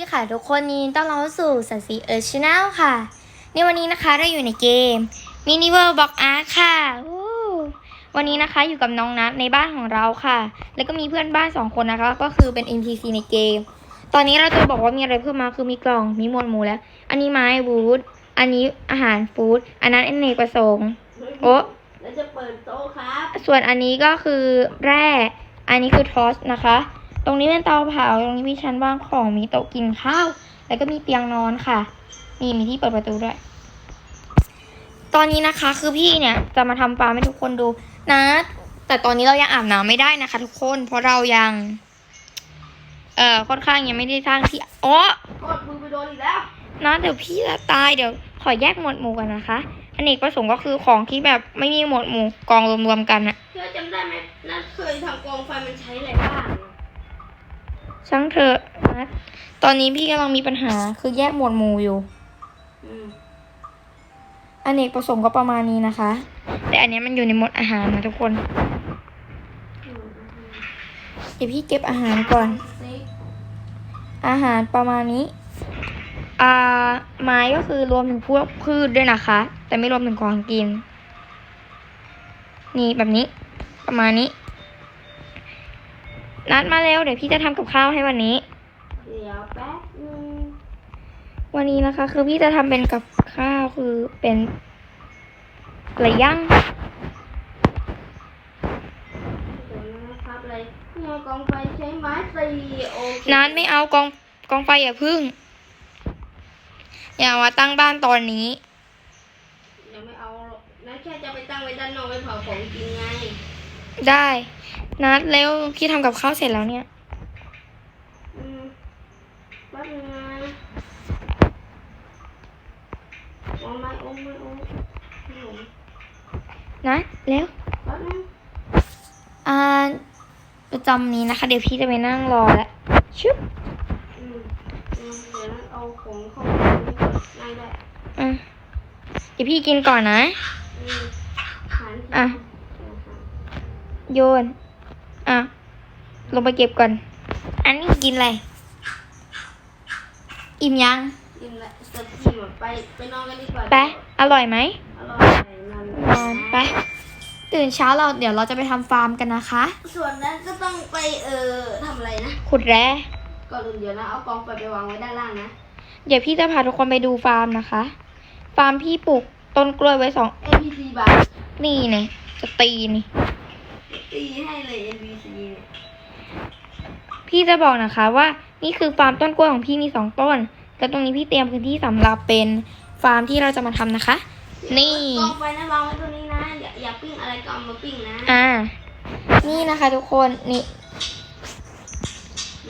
ดีค่ะทุกคนยินดีต้อนรับเข้าสู่สัตสีเอิร์ชแนลค่ะ ในวันนี้นะคะเราอยู่ในเกม Mini World Block Art ค่ะวู้วันนี้นะคะอยู่กับน้องนัทในบ้านของเราค่ะ แล้วก็มีเพื่อนบ้านสองคนนะคะ ก็คือเป็น NPC ในเกม ตอนนี้เราจะบอกว่ามีอะไรเพิ่มมาคือมีกล่องมีหมวดหมู่แล้ว อันนี้ไม้วูดอันนี้อาหารฟู้ดอันนั้นอเนกประสงค์โอ้แล้วจะเปิดโต๊ะครับ ส่วนอันนี้ก็คือแร่ อันนี้คือทอสนะคะต รงนี้เป็นเตาเผา ตรงนี้มีชั้นวางของ มีโต๊ะกินข้าว แล้วก็มีเตียงนอนค่ะ นี่มีที่เปิดประตูด้วย ตอนนี้นะคะ คือพี่เนี่ยจะมาทำฟาร์มให้ทุกคนดูนะ แต่ตอนนี้เรายังอาบน้ำไม่ได้นะคะ ทุกคน เพราะเรายัง เอ่อ ค่อนข้างยังไม่ได้สร้างที่อ๋อกดมือไปโดนอีกแล้ว นะเดี๋ยวพี่จะตาย เดี๋ยวขอแยกหมวดหมู่กันนะคะอเนกประสงค์ก็คือของที่แบบไม่มีหมวดหมู่กองรวมๆกันอะเธอจำได้ไหมนัทเคยทำกองไฟมันใช้อะไรบ้างอะ ช่างเถอะนะตอนนี้พี่กำลังมีปัญหาคือแยกหมวดหมู่อยู่อืมอเนกประสงค์ก็ประมาณนี้นะคะ แต่อันเนี้ยมันอยู่ในหมวดอาหารนะทุกคนอืมอืมเดี๋ยวพี่เก็บอาหารก่อนซิกอาหารประมาณนี้ อ่า ไม้ก็คือรวมถึงพวกพืชด้วยนะคะ แต่ไม่รวมถึงของกิน นี่แบบนี้ ประมาณนี้ นัดมาเร็วเดี๋ยวพี่จะทำกับข้าวให้วันนี้ เดี๋ยวแป๊บนึงวันนี้นะคะ คือพี่จะทำเป็นกับข้าวคือเป็นอะไรย่างเดี๋ยวนะครับอะไรเนี่ยกองไฟใช้ไม้สี่โอเคนัดไม่เอากองกองไฟอย่าพึ่ง อย่ามาตั้งบ้านตอนนี้ ยังไม่เอาหรอกนัทแค่จะไปตั้งไว้ด้านนอกไว้เผาของกินไง ได้ นัดเร็วพี่ทำกับข้าวเสร็จแล้วเนี่ยอืมแป๊บนึงนะวางไม้โอ้ไม่โอ้ไม่โอ้นัดเร็วแป๊บนึงอ่าประจำนี้นะคะ เดี๋ยวพี่จะไปนั่งรอแล้วชุบอืมอืมเดี๋ยวนั้นเอาของเข้าไปนี่ก่อนง่ายได้อะเดี๋ยวพี่กินก่อนนะอืมหารที่อะ โยนอะ ลงไปเก็บก่อน อันนี้กินอะไร อิ่มยังกินละสักทีหมดไปไปนอนกันดีกว่าไป อร่อยไหมอร่อยนอนนอนไป ตื่นเช้าเราเดี๋ยวเราจะไปทำฟาร์มกันนะคะ ส่วนนั้นก็ต้องไปเอ่อทำอะไรนะ ขุดแร่ก่อนอื่นเดี๋ยวนะเอากองไฟไปวางไว้ด้านล่างนะ เดี๋ยวพี่จะพาทุกคนไปดูฟาร์มนะคะ ฟาร์มพี่ปลูกต้นกล้วยไว้สอง NPC บาร์นี่เนี่ยจะตีนี่ตีให้เลย NPC เนี่ย พี่จะบอกนะคะว่านี่คือฟาร์มต้นกล้วยของพี่มีสองต้น แล้วตรงนี้พี่เตรียมพื้นที่สำหรับเป็นฟาร์มที่เราจะมาทำนะคะ นี่กองไฟนะวางไว้ตรงนี้นะ อย่าอย่าปิ้งอะไรก็เอามาปิ้งนะ อ่า นี่นะคะทุกคน นี่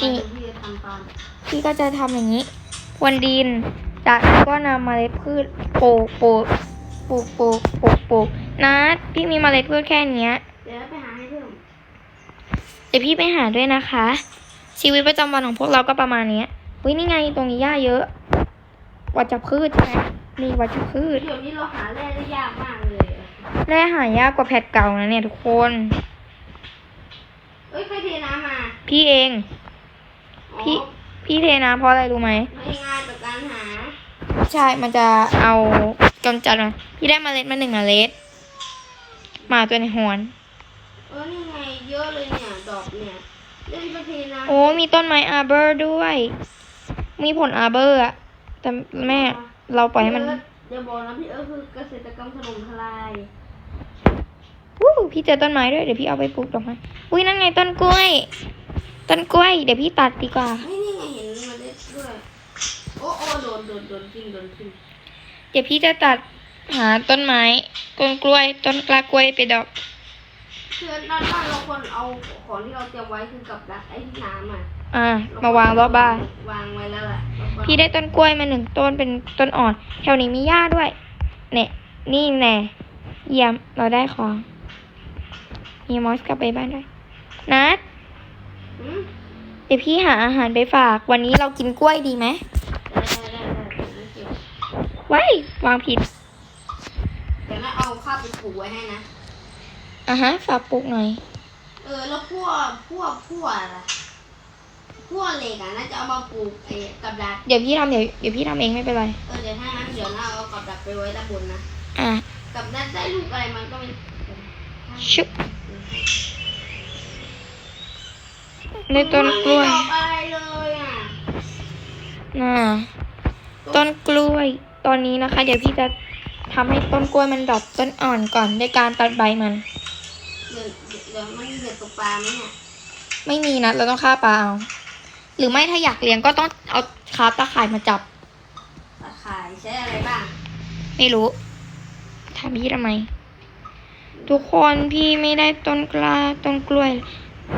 มาดูพี่จะทำตอนพี่ก็จะทำอย่างนี้พรวนดิน จากนั้นก็นำเมล็ดพืชปลูกปลูกปลูกปลูกปลูกปลูกนะพี่มีเมล็ดพืชแค่เนี้ย เดี๋ยวไปหาให้เพิ่ม เดี๋ยวพี่ไปหาด้วยนะคะ ชีวิตประจำวันของพวกเราก็ประมาณเนี้ยวินี่ไงตรงนี้หญ้าเยอะ วัชพืชใช่ไหมนี่วัชพืชเดี๋ยวนี้เราหาแร่ได้ยากมากเลยอะแร่หายากกว่าแพทเก่านะเนี่ยทุกคนเอ้ยใครเทน้ำมา พี่เองอ๋อพี่พี่เทน้ำเพราะอะไรรู้ไหมไม่ง่ายต่อการหา ใช่ มันจะเอากำจัดมาพี่ได้เมล็ดมาหนึ่งเมล็ดหมาตัวในหวนเออนี่ไงเยอะเลย ประเทน้ำโอ้มีต้นไม้อาร์เบอร์ด้วย มีผลอาร์เบอร์อะแต่แม่เราปล่อยให้มันพี่เอิร์ธอย่าบอกนะพี่เอิร์ธคือเกษตรกรรมถล่มทลายวู้พี่เจอต้นไม้ด้วยเดี๋ยวพี่เอาไปปลูกดอกไม้อุ้ยนั่นไงต้นกล้วย ต้นกล้วย เดี๋ยวพี่ตัดดีกว่านี่นี่ไงเห็นเมันเล็ดด้วยโอ้โอ้โดนโดนโดนทิ่มโดนทิ่มเดี๋ยวพี่จะตัดหาต้นไม้ต้นกล้วย ต้นกล้ากล้วยไปดอก คือด้านล่างเราควรเอาของที่เราเตรียมไว้คือกับดักไอ้ที่น้ำอะอ่ามาวางรอบบ้าน วางไว้แล้วแหละรอบบ้านพี่ได้ต้นกล้วยมาหนึ่งต้นเป็นต้นอ่อน แถวนี้มีหญ้าด้วย เนี่ย นี่แน่เยี่ยมเราได้ของ มีมอสกลับไปบ้านด้วย นัดหืมเดี๋ยวพี่หาอาหารไปฝาก วันนี้เรากินกล้วยดีไหมได้ได้ได้ได้เดี๋ยวนะเก็บว้ายวางผิด เดี๋ยวนะเอาข้าวไปปลูกไว้ให้นะ อะฮะฝากปลูกหน่อย เออ แล้วพวกพวกพวกอะไรพพวกเหล็กอะน่าจะเอามาปลูกไอ้กับดัก เดี๋ยวพี่ทำเดี๋ยวเดี๋ยวพี่ทำเองไม่เป็นไร เออ เดี๋ยวถ้างั้นเดี๋ยวเราเอากับดักไปไว้ด้านบนนะ อะ กับดักได้ลูกอะไรมันก็ไม่ชุบในต้นกล้วยไม่ดอกอะไรเลยอะน่ะต้นกล้วย ตอนนี้นะคะ เดี๋ยวพี่จะทำให้ต้นกล้วยมันดรอปต้นอ่อนก่อนด้วยการตัดใบมัน เดี๋ยวเดี๋ยวมันเดือดตกปลาไหมเนี่ยไม่มีนะ เราต้องฆ่าปลาเอาหรือไม่ถ้าอยากเลี้ยงก็ต้องเอาคาบตะข่ายมาจับ ตะข่ายใช้อะไรบ้างไม่รู้ถามพี่ทำไม ทุกคนพี่ไม่ได้ต้นกล้าต้นกล้วย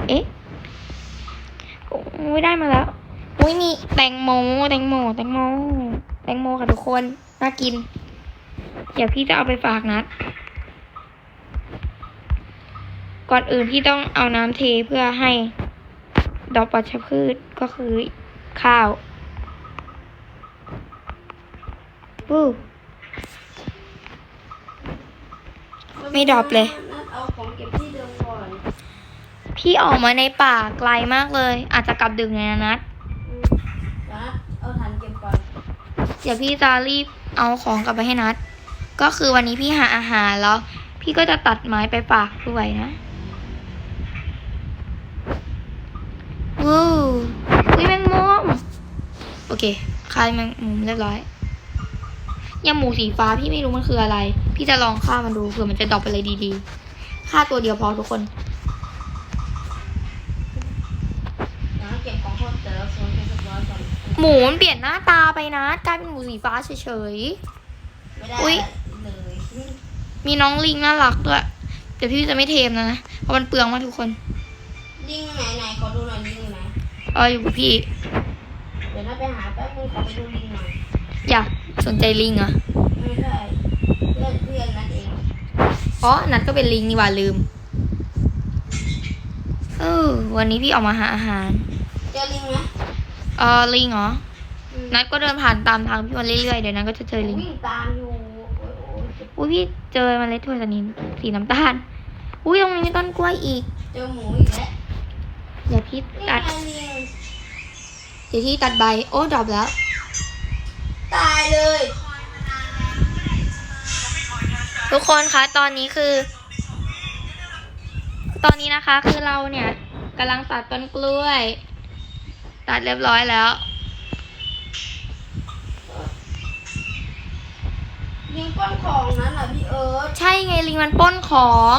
เอ๊ะโอ้ยได้มาแล้วอุ้ยมีแตงโมแตงโมแตงโมแตงโมค่ะทุกคนน่ากิน เดี๋ยวพี่จะเอาไปฝากนัด ก่อนอื่นพี่ต้องเอาน้ำเทเพื่อให้ดอกปัชพืชก็คือข้าววู้ไม่ดรอปเลยนัดเอาของเก็บที่เดิมก่อนพี่ออกมาในป่าไกลมากเลย อาจจะกลับดึกไงนะนัดอืมเดี๋ยวนัดเอาฐานเก็บก่อนเดี๋ยวพี่จะรีบเอาของกลับไปให้นัด ก็คือวันนี้พี่หาอาหารแล้ว พี่ก็จะตัดไม้ไปฝากด้วยนะ วู้วิแมงมุมโอเคฆ่าแมงมุมเรียบร้อยยำหมูสีฟ้าพี่ไม่รู้มันคืออะไร พี่จะลองฆ่ามันดูเผื่อมันจะดรอปอะไรดีๆฆ่าตัวเดียวพอทุกคนหมูมันเปลี่ยนหน้าตาไปนะกลายเป็นหมูสีฟ้าเฉยไม่ได้อุ๊ยมีน้องลิงน่ารักด้วยเดี๋ยวพี่จะไม่เทมนะเพราะมันเปลืองมากทุกคนลิงไหนไหนขอดูหน่อยลิง อยู่ไหนเอออยู่กับพี่ เดี๋ยวนัดไปหาแป๊บนึงขอไปดูลิงหน่อยอยากสนใจลิงเหรอ ไม่ใช่เพื่อนเพื่อนนัดเองอ๋อ นัดก็เป็นลิงนี่หว่าลืม เออ วันนี้พี่ออกมาหาอาหาร เจอลิงไหมเออลิงเหรอ อืมนัดก็เดินผ่านตามทางพี่มาเรื่อยๆ เดี๋ยวนัดก็จะเจอลิง วิ่งตามอยู่โอ้ยโอ้ยอุ้ยพี่เจอเมล็ดถั่วชนิดสีน้ำตาล อุ้ยตรงนี้มีต้นกล้วยอีก เจอหมูอีกแล้ว เดี๋ยวพี่นี่ตัดไงลิงเดี๋ยวพี่ตัดใบ โอ้ดรอปแล้ว ตายเลย ทุกคนคะตอนนี้คือ ตอนนี้นะคะคือเราเนี่ยกำลังตัดต้นกล้วย ตัดเรียบร้อยแล้ว ลิงก้อนของนั้นเหรอพี่เอิร์ธใช่ไงลิงมันปล้นของ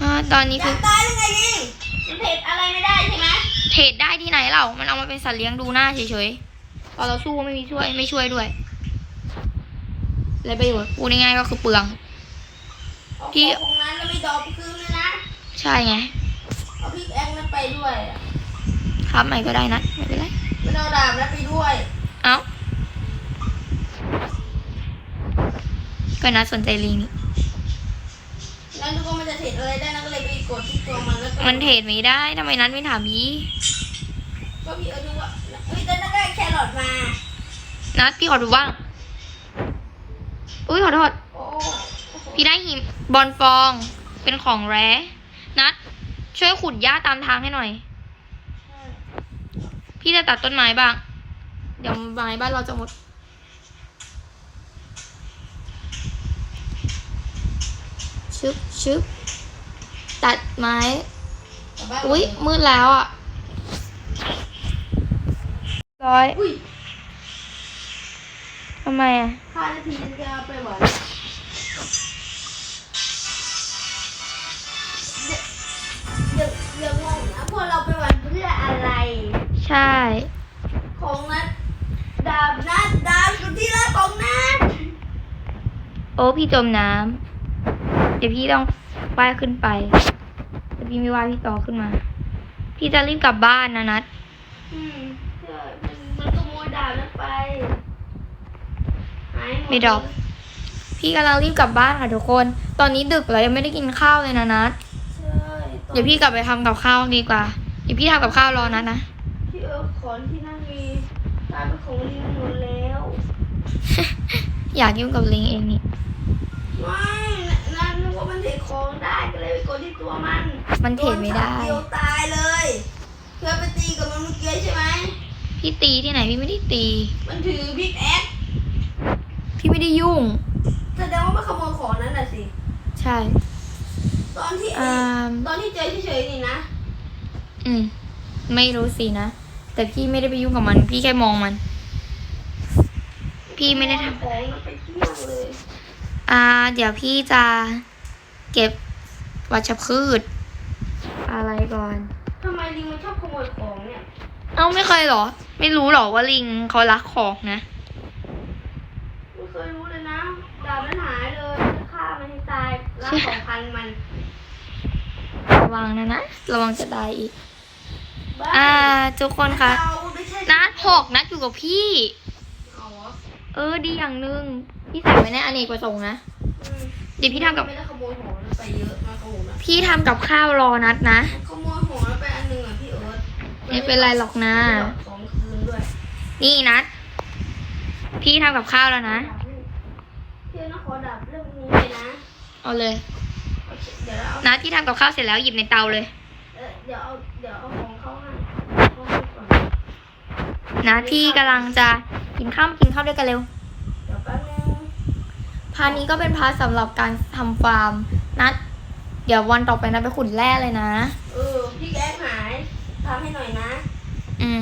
อา ตอนนี้จะคือตายยังไงลิงมันเผ็ดอะไรไม่ได้ใช่ไหมเทรดได้ที่ไหนเรา มันเอามาเป็นสัตว์เลี้ยงดูหน้าเฉยๆตอนเราสู้ไม่มีช่วยไม่ช่วยด้วยไรประโยชน์พูดง่ายๆก็คือเปลืองเอาพี่ของนั้นแล้วไม่ดอกคืนเลยนะ ใช่ไง เอาพริกแองนั้นไปด้วยอะครับใหม่ก็ได้นะไม่เป็นไรไม่เอาดาบนั้นไปด้วย เอ้าก็น่าสนใจลิงนี่ แล้วนึกว่ามันจะเผ็ดอะไรได้นะก็เลยไปกดที่ตัวมันแล้วก็มันเทรดไม่ได้ทำไมนั้นไม่ถามยี่ก็พี่เอิร์ธนึกว่าเอ้ยแต่ถ้าได้แครอทมานัดพี่ขอดูบ้างอุ้ยขอโทษโอ้พี่ได้หิมบอลฟองเป็นของแร้นัดช่วยขุดหญ้าตามทางให้หน่อย พี่จะตัดต้นไม้บ้าง เดี๋ยวไม้บ้านเราจะหมด บชึบตัดไม้แต่บ้านอุ้ยมืดแล้วอะร้อยอุ้ยทำไมอะห้านาทีจะเอาไปหวานเดี๋ยวเดี๋ยวงงนะพวกเราไปหวานเพื่ออะไร ใช่ ของนัดดาบนัดดาบสุดที่รักของนัดโอ้พี่จมน้ำเดี๋ยวพี่ต้องว่ายขึ้นไปเดี๋ยวพี่ไม่ว่ายพี่ต่อขึ้นมา พี่จะรีบกลับบ้านนะนัดอืมใช่มันมันขโมยดาบนั้นไปหายหมดไม่ดอกพี่กำลังรีบกลับบ้านค่ะทุกคน ตอนนี้ดึกแล้วยังไม่ได้กินข้าวเลยนะนัดใช่ตอนเดี๋ยวพี่กลับไปทำกับข้าวดีกว่า เดี๋ยวพี่ทำกับข้าวรอนัดนะที่เออขอนที่นั่นมีกลายเป็นของลิงหมดแล้วอยากยุ่งกับลิงเองนี่ไม่นัดนึกว่า ก็เลยไปกดที่ตัวมัน มันเทรดไม่ได้ โนช็อตเดียวตายเลยเธอไปตีกับมันเมื่อกี้ใช่ไหม พี่ตีที่ไหนพี่ไม่ได้ตี มันถือพิกแอคพี่ไม่ได้ยุ่ง แสดงว่ามันขโมยของนั่นแหละสิ ใช่ ตอนที่อ่า ตอนที่เจอเฉยๆนี่นะ อืม ไม่รู้สินะ แต่พี่ไม่ได้ไปยุ่งกับมัน พี่แค่มองมัน พี่ไม่ได้ทำ ของมันไปเที่ยวเลย อ่า เดี๋ยวพี่จะเก็บ วัชพืช อะไรก่อน ทำไมลิงมันชอบขโมยของเนี่ย เอ้าไม่เคยเหรอ ไม่รู้เหรอว่าลิงเขารักของนะไม่เคยรู้เลยนะดาบมันหายเลยฆ่ามันให้ตายรักของพันมัน ระวังนะนะ ระวังจะได้อีก บ้าอ่า ทุกคนคะเราไม่ใช่นัดหกนัดอยู่กับพี่ อ๋อเออดีอย่างหนึ่งพี่ใส่ไว้ในอเนกประสงค์นะ อืมเดี๋ยวพี่ทำกับ ไม่ได้ขโมยของมันไปเยอะมาขโมยนะพี่ทำกับข้าวรอนัดนะ ขโมยของมันไปอันหนึงอะพี่เอิร์ธไม่เป็นไรหรอกนะ สองคืนด้วยนี่นัด พี่ทำกับข้าวแล้วนะ พี่นะขอดับเรื่องนี้เลยนะเอาเลย โอเคเดี๋ยวเราเอานัดที่ทำกับข้าวเสร็จแล้วหยิบในเตาเลย เอ่อเดี๋ยวเอาเดี๋ยวเอาของเข้าให้เข้าให้ก่อน นะพี่กำลังจะกินข้าวมากินข้าวด้วยกันเร็ว เดี๋ยวแป๊บนึง พาร์ทนี้ก็เป็นพาร์ทสำหรับการทำฟาร์มนัด เดี๋ยววันต่อไปนัดไปขุดแร่เลยนะ เออพี่แก๊สหายทำให้หน่อยนะ อืม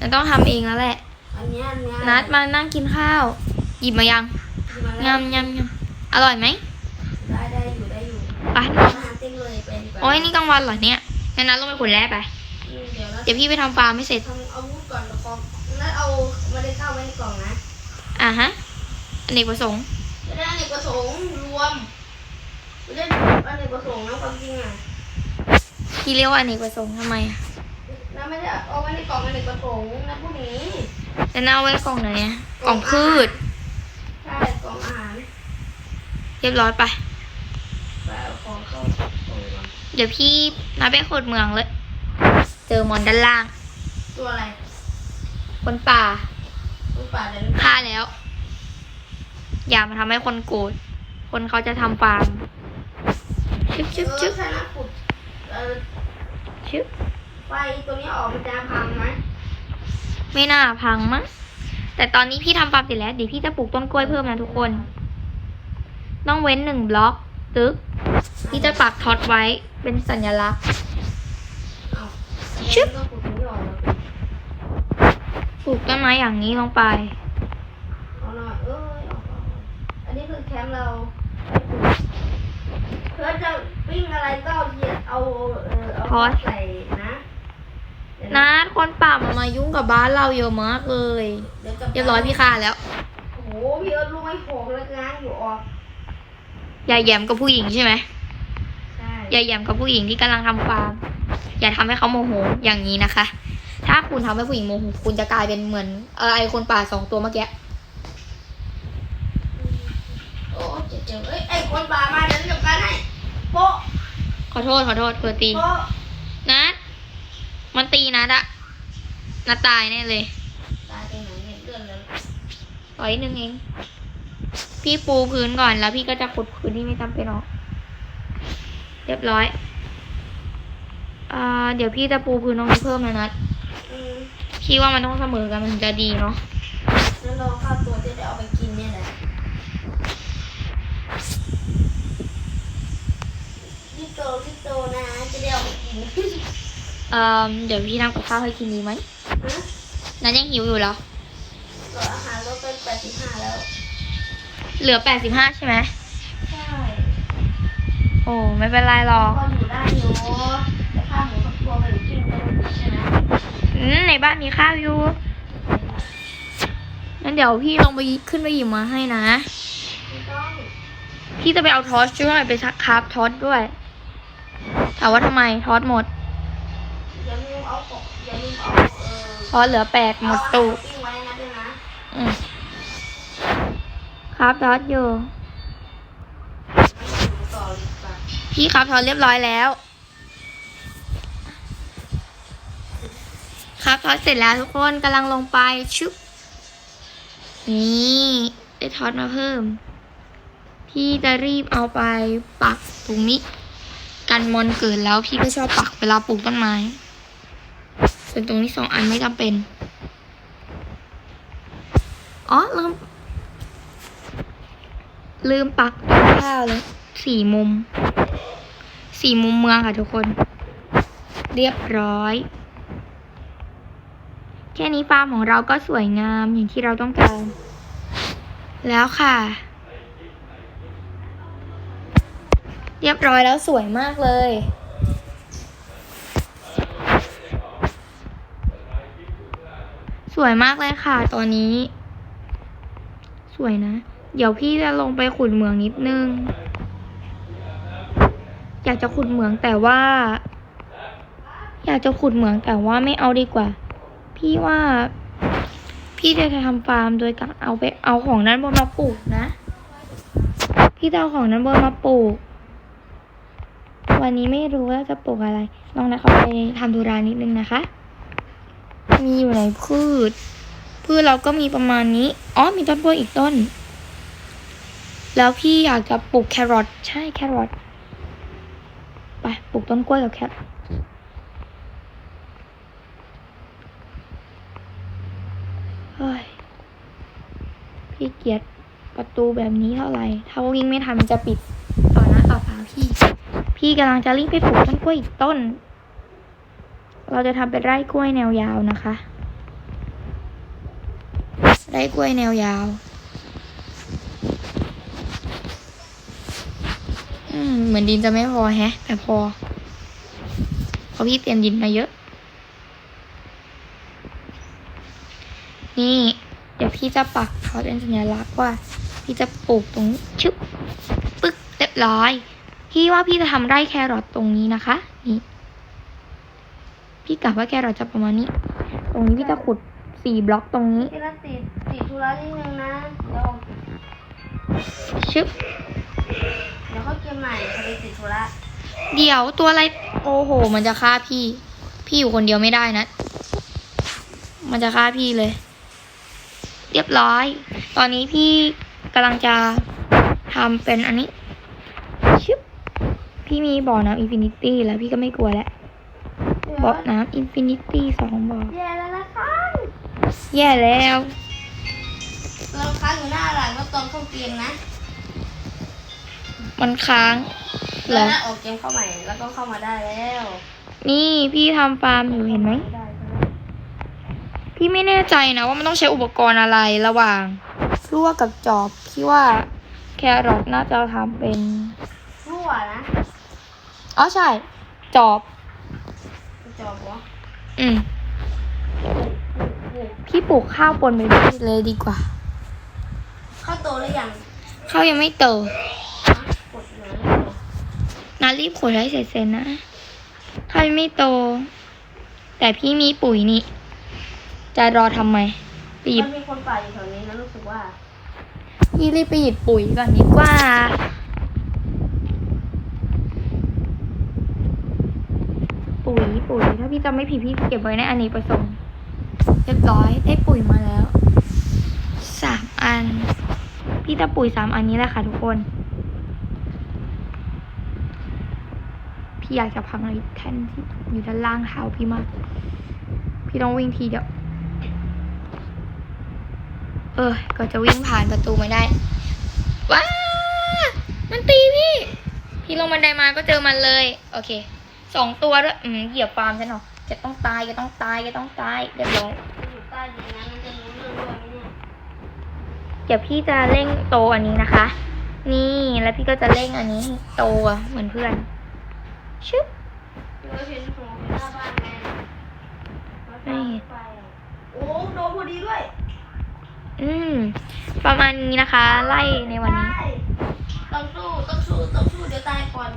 นัดต้องทำเองแล้วแหละ อันเนี้ยอันเนี้ยนัดมานั่งกินข้าว หยิบมายังมาแล้วยำยำยำอร่อยไหมได้ได้อยู่ได้อยู่ไปอาหารเต็มเลยไปดีกว่าโอ้ยนี่กลางวันเหรอเนี่ยงั้นนัดลงไปขุดแร่ไป อืมเดี๋ยวเราเดี๋ยวพี่ไปทำฟาร์มไม่เสร็จ ทำอาวุธก่อนแล้วก็แล้วเอาไม่ได้เข้าไว้ในกล่องนะ อะฮะ อเนกประสงค์ไม่ได้อเนกประสงค์รวมไม่ได้อเนกประสงค์นะความจริงอะพี่เรียกว่าอเนกประสงค์ทำไมอะนะไม่ได้เอาไว้ในกล่องอเนกประสงค์นะพวกนี้แล้วน่าเอาไว้กล่องไหนอะกล่องพืชใช่กล่องอาหารเรียบร้อยไปไปเอาของเข้ากล่องก่อนเดี๋ยวพี่นัดไปขุดเมืองเลย เจอมอนด้านล่าง ตัวอะไร คนป่าตัวป่าเดินฆ่าแล้ว อย่ามาทำให้คนโกรธ คนเขาจะทำฟาร์มชึบชึบเออชึบใช่นะขุดเออชึบไฟตัวนี้ออกมันจะพังไหมไม่น่าพังมั้งแต่ตอนนี้พี่ทำฟาร์มเสร็จแล้วเดี๋ยวพี่จะปลูกต้นกล้วยเพิ่มนะทุกคน ต้องเว้นหนึ่งบล็อกตึ๊กพี่จะปักท็อตไว้เป็นสัญลักษณ์เอาชึบต้องขุดตรงนี้ออกแล้วปลูกต้นไม้อย่างนี้ลงไป เอาหน่อยเอ้ยออกออกออกอันนี้คือ แคมป์เราเพื่อจะวิ่งอะไรก็เอาเหยียดเอาเออเอาทอดใส่นะเดี๋ยวนัดคนป่ามันมายุ่งกับบ้านเราเยอะมากเลยเดี๋ยวจะเรียบร้อยพี่ฆ่าแล้ว โอ้โหพี่เอิร์ธรู้ไหมของแล้วงานอยู่ออกอย่าแย้มกับผู้หญิงใช่ไหม ใช่อย่าแย้มกับผู้หญิงที่กำลังทำฟาร์ม อย่าทำให้เขาโมโหอย่างนี้นะคะ ถ้าคุณทำให้ผู้หญิงโมโหคุณจะกลายเป็นเหมือนเออไอคนป่าสองตัวเมื่อกี้ โอ้เจ็บเจ็บเอ้ยไอ้ คนป่ามาเดี๋ยวจัดการให้โป๊ะขอโทษขอโทษเธอตี โป๊ะนัดมันตีนัดอะนัดตายแน่เลยตายตรงไหนเนี่ยเลือดเลยต่อยนึงเอง พี่ปูพื้นก่อนแล้วพี่ก็จะขุดพื้นที่ไม่จำเป็นออก เรียบร้อยอ่าเดี๋ยวพี่จะปูพื้นตรงนี้เพิ่มนะนัดอืมพี่ว่ามันต้องเสมอกันมันถึงจะดีเนาะ แล้วรอข้าวตัวจะได้เอาไปกินเนี่ยแหละรีบ โตรีบโตนะจะได้เอาไปกินเอ่อเดี๋ยวพี่ทำกับข้าวให้กินดีไหมฮะนัดยังหิวอยู่เหรอ ก็อาหารลดเป็นแปดสิบห้าแล้ว เหลือแปดสิบห้าใช่ไหมใช่โอ้ไม่เป็นไรหรอกพออยู่ได้อยู่แต่ข้าวหมูสักตัวไปหรือกินก็ไม่ดีใช่ไหมอืมในบ้านมีข้าวอยู่ งั้นเดี๋ยวพี่ลงไปขึ้นไปหยิบมาให้นะ ไม่ต้องพี่จะไปเอาทอสด้วยไปชักคราฟทอสด้วย ถามว่าทำไมทอสหมดอย่าลืมเอาของอย่าลืมเอาเออทอสเหลือแปดหมดตู้เอาอาหารปิ้งไว้นะด้วยนะอืมคราฟทอสอยู่ดูต่อเลยดีกว่าพี่คราฟทอสเรียบร้อยแล้ว คราฟทอสเสร็จแล้วทุกคนกำลังลงไปชุบนี่ได้ทอสมาเพิ่ม พี่จะรีบเอาไปปักตรงนี้ กันมอนเกิดแล้วพี่ก็ชอบปักเวลาปลูกต้นไม้ ส่วนตรงนี้สองอันไม่จำเป็น อ๋อลืมลืมปักต้นข้าวเลยสี่มุม สี่มุมเมืองค่ะทุกคน เรียบร้อย แค่นี้ฟาร์มของเราก็สวยงามอย่างที่เราต้องการ แล้วค่ะ เรียบร้อยแล้วสวยมากเลย สวยมากเลยค่ะตอนนี้ สวยนะ เดี๋ยวพี่จะลงไปขุดเหมืองนิดนึง อยากจะขุดเหมืองแต่ว่า อยากจะขุดเหมืองแต่ว่าไม่เอาดีกว่า พี่ว่าพี่จะทำฟาร์มโดยการเอาไปเอาของนั้นบนมาปลูกนะ พี่จะเอาของนั้นบนมาปลูก วันนี้ไม่รู้ว่าจะปลูกอะไรลองนะเขาไปทำธุรานิดนึงนะคะ มีอยู่ในพืช พืชเราก็มีประมาณนี้ อ๋อ มีต้นกล้วยอีกต้น แล้วพี่อยากจะปลูกแครอท ใช่แครอท ไปปลูกต้นกล้วยกับแครอทเฮ้ยพี่เกลียดประตูแบบนี้เท่าไหร่ ถ้าวิ่งไม่ทันมันจะปิดต่อหน้าต่อตาพี่ พี่กำลังจะรีบไปปลูกต้นกล้วยอีกต้น เราจะทำเป็นไร่กล้วยแนวยาวนะคะ ไร่กล้วยแนวยาว อืมเหมือนดินจะไม่พอแฮะ แต่พอเพราะพี่เตรียมดินมาเยอะ นี่ เดี๋ยวพี่จะปักเขาเป็นสัญลักษณ์ว่า พี่จะปลูกตรงนี้ชึบปึ๊กเรียบร้อย พี่ว่าพี่จะทำไร่แครอทตรงนี้นะคะ นี่ พี่กะว่าแครอทจะประมาณนี้ ตรงนี้พี่จะขุดสี่บล็อกตรงนี้พี่ละติดติดธุระนิดนึงนะเดี๋ยวชึบเดี๋ยวเขาเกมใหม่พอดีติดธุระเดี๋ยวตัวอะไรโอ้โห มันจะฆ่าพี่ พี่อยู่คนเดียวไม่ได้นะ มันจะฆ่าพี่เลย เรียบร้อย ตอนนี้พี่กำลังจะทำเป็นอันนี้ชึบ พี่มีบ่อน้ำอินฟินิตี้แล้วพี่ก็ไม่กลัวแล้วบ่อน้ำอินฟินิตี้สองบ่อแย่แล้วนะคะแย่แล้วเราค้างอยู่หน้าหลังก็ตอนเข้าเกมนะ มันค้างเหรแล้วอถ้าออกเกมเข้าใหม่แล้วก็เข้ามาได้แล้วนี่พี่ทำฟาร์มอยู่เห็นไหมได้ใช่ไหมพี่ไม่แน่ใจนะว่ามันต้องใช้อุปกรณ์อะไรระหว่างลวกกับจอบพี่ว่าแครอทน่าจะทำเป็น รั่วนะ อ๋อใช่ จอบ จอบหัวอืม พี่ปลูกข้าวปนไปด้วยเลยดีกว่าเข้าโตหรือยัง ข้าวยังไม่โตฮะกดเหลืองเลยนารีบขนให้เสร็จๆนะ ข้าวยังไม่โต แต่พี่มีปุ๋ยนี่ จะรอทำไมรีบมันมีคนป่าอยู่แถวนี้นะรู้สึกว่า พี่รีบไปหยิบปุ๋ยก่อนดีกว่า ปุ๋ย ถ้าพี่จำไม่ผิดพี่เก็บไว้ในอันนี้ประสงค์เรียบร้อยได้ปุ๋ยมาแล้วสามอัน พี่จะปุ๋ยสามอันนี้แหละค่ะทุกคน พี่อยากจะพังเลยแท่นที่อยู่ด้านล่างเท้าพี่มาก พี่ต้องวิ่งทีเดียว เออ ก็จะวิ่งผ่านประตูไมาได้ ว้า มันตีพี่ พี่ลงบันไดมาก็เจอมันเลย โอเค สองตัวด้วยอืมเหยียบฟาร์มฉันเหรอจะต้องตายจะต้องตายจะต้องตายเดี๋ยวร้อยมันอยู่ใต้ดินนะมันจะรู้เรื่องด้วยไหมเนี่ยเดี๋ยวพี่จะเร่งโตอันนี้นะคะ นี่แล้วพี่ก็จะเร่งอันนี้ให้โตเหมือนเพื่อนชึบเดี๋ยวเห็นหัวหน้าบ้านไหมไม่เห็นไฟอะโอ้โดนพอดีด้วยอืม ประมาณนี้นะคะ ไล่ในวันนี้ ได้ต้องสู้ต้องสู้ต้องสู้เดี๋ยวตายก่อน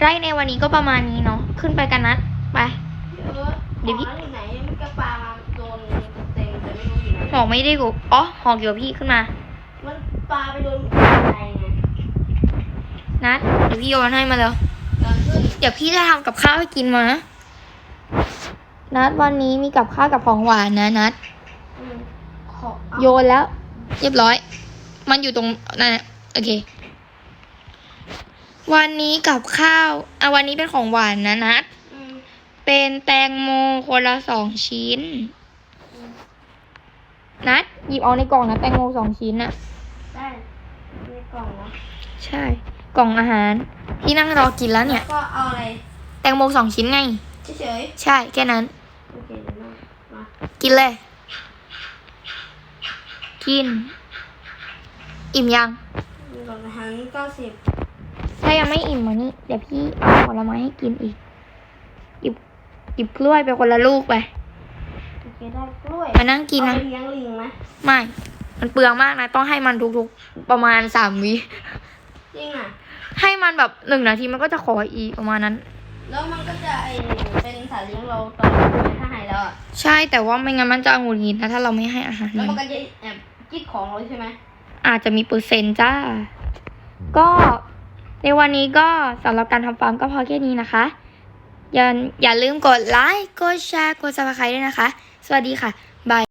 ไล่ในวันนี้ก็ประมาณนี้เนาะขึ้นไปกันนะไปเออเดี๋ยวพี่หออยู่ไหนมันก็ปลามาโดนเต็มแต่ไม่รู้อยู่ไหนหอกไม่ได้กูอ๋อหอกอยู่กับพี่ขึ้นมา มันปลาไปโดนอะไรไงนัดเดี๋ยวพี่โยนให้มาแล้วตอนขึ้นเดี๋ยวพี่จะทำกับข้าวให้กินมา นัดวันนี้มีกับข้าวกับของหวานนะนัดอืมขอเอาโยนแล้ว เรียบร้อย มันอยู่ตรงนั่นแหละโอเค วันนี้กับข้าวอะวันนี้เป็นของหวานนะนัดอืมเป็นแตงโมคนละสองชิ้น นัดหยิบเอาในกล่องนะแตงโมสองชิ้นน่ะได้ในกล่องนะใช่ กล่องอาหาร ที่นั่งรอกินแล้วเนี่ยแล้วก็เอาอะไร แตงโมสองชิ้นไง เฉยใช่แค่นั้นๆโอเคเดี๋ยวนะมากินเลย กิน อิ่มยังมีกล่องอาหารเก้าสิบ ถ้ายังไม่อิ่มมานี่เดี๋ยวพี่เอาผลไม้ให้กินอีกหยิบหยิบกล้วยไปคนละลูกไปโอเคได้กล้วยมานั่งกินนะเอาไปเลี้ยงลิงไหมไม่ มันเปลืองมากนะ ต้องให้มันทุกๆ ประมาณสามวิจริงอะ ให้ให้มันแบบหนึ่งนาทีมันก็จะขออีกประมาณนั้น แล้วมันก็จะไอเป็นสัตว์เลี้ยงเราตอนเราถ้าหายแล้วอะใช่แต่ว่าไม่งั้นมันจะหงุดหงิดนะถ้าเราไม่ให้อาหารแล้วมัมันนก็จะแอบจิกของเราใช่ไหมอาจจะมีเปอร์เซ็นต์จ้า ก็ ในวันนี้ก็สำหรับการทำฟาร์มก็พอแค่นี้นะคะ อย่าอย่าลืมกดไลค์ กดแชร์ กดซับสไคร์ด้วยนะคะ สวัสดีค่ะ บาย